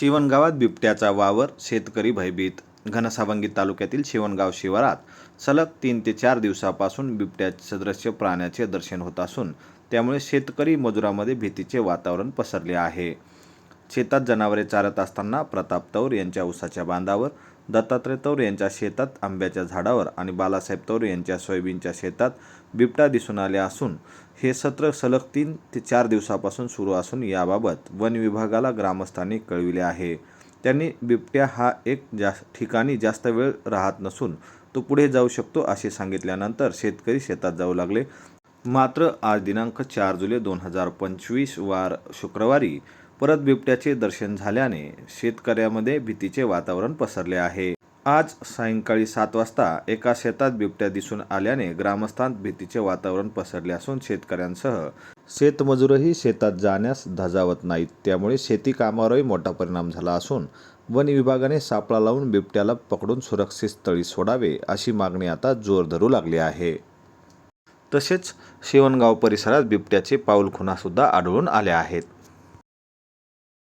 शिवणगावात बिबट्याचा वावर शेतकरी भयभीत. घनसावंगी तालुक्यातील शिवणगाव शिवारात सलग तीन ते चार दिवसापासून बिबट्या सदृश्य प्राण्याचे दर्शन होत असून त्यामुळे शेतकरी मजुरामध्ये भीतीचे वातावरण पसरले आहे. शेतात जनावरे चारत असताना प्रताप तौर यांच्या उसाच्या बांधावर दत्तात्रय तौर यांच्या शेतात आंब्याच्या झाडावर आणि बालासाहेब तौर यांच्या सोयाबीनच्या शेतात बिबट्या दिसून आले असून हे सत्र सलग तीन ते चार दिवसापासून सुरू असून याबाबत वन विभागाला ग्रामस्थांनी कळविले आहे. त्यांनी बिबट्या हा एक जास्त ठिकाणी जास्त वेळ राहत नसून तो पुढे जाऊ शकतो असे सांगितल्यानंतर शेतकरी शेतात जाऊ लागले. मात्र आज दिनांक चार जुलै दोन हजार पंचवीस वार शुक्रवारी परत बिबट्याचे दर्शन झाल्याने शेतकऱ्यामध्ये भीतीचे वातावरण पसरले आहे. आज सायंकाळी सात वाजता एका शेतात बिबट्या दिसून आल्याने ग्रामस्थांत भीतीचे वातावरण पसरले असून शेतकऱ्यांसह शेतमजूरही शेतात जाण्यास धजावत नाहीत. त्यामुळे शेती कामावरही मोठा परिणाम झाला असून वन विभागाने सापळा लावून बिबट्याला पकडून सुरक्षित स्थळी सोडावे अशी मागणी आता जोर धरू लागली आहे. तसेच शिवणगाव परिसरात बिबट्याचे पाऊलखुणासुद्धा आढळून आल्या आहेत.